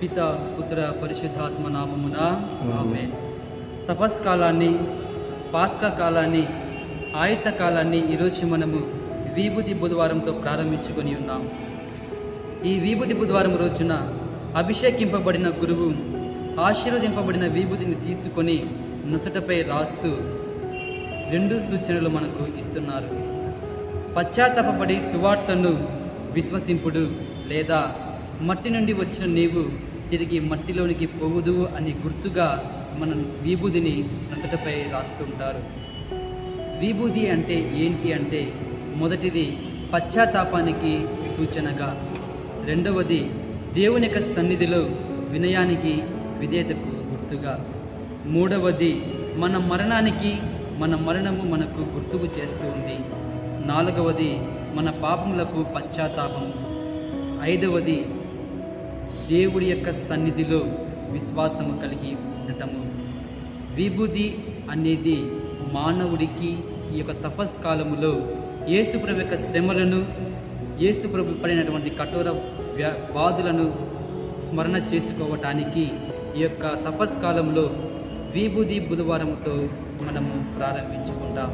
పిత పుత్ర పరిశుద్ధాత్మ నామమున ఆమె తపస్కాలాన్ని పాస్కా కాలాన్ని ఆయుత కాలాన్ని ఈరోజు మనము విభూతి బుధవారంతో ప్రారంభించుకొని ఉన్నాం. ఈ విభూతి బుధవారం రోజున అభిషేకింపబడిన గురువు ఆశీర్వదింపబడిన విభూతిని తీసుకొని నొసటపై రాస్తూ రెండు సూచనలు మనకు ఇస్తున్నారు. పశ్చాత్తాపడి సువార్తను విశ్వసింపుడు లేదా మట్టి నుండి వచ్చిన నీవు తిరిగి మట్టిలోనికి పోవుదు అని గుర్తుగా మన విభూదిని నసటపై రాస్తుంటారు విభూది అంటే ఏంటి అంటే మొదటిది పశ్చాత్తాపానికి సూచనగా రెండవది దేవుని యొక్క సన్నిధిలో వినయానికి విధేయతకు గుర్తుగా మూడవది మన మరణానికి మన మరణము మనకు గుర్తుకు చేస్తుంది నాలుగవది మన పాపములకు పశ్చాత్తాపము ఐదవది దేవుడి యొక్క సన్నిధిలో విశ్వాసము కలిగి ఉండటము. విభూది అనేది మానవుడికి ఈ యొక్క తపస్కాలములో యేసుప్రభు యొక్క శ్రమలను యేసుప్రభు పడినటువంటి కఠోర వ్యా బాధలను స్మరణ చేసుకోవటానికి ఈ యొక్క తపస్కాలంలో విభూది బుధవారముతో మనము ప్రారంభించుకుంటాం.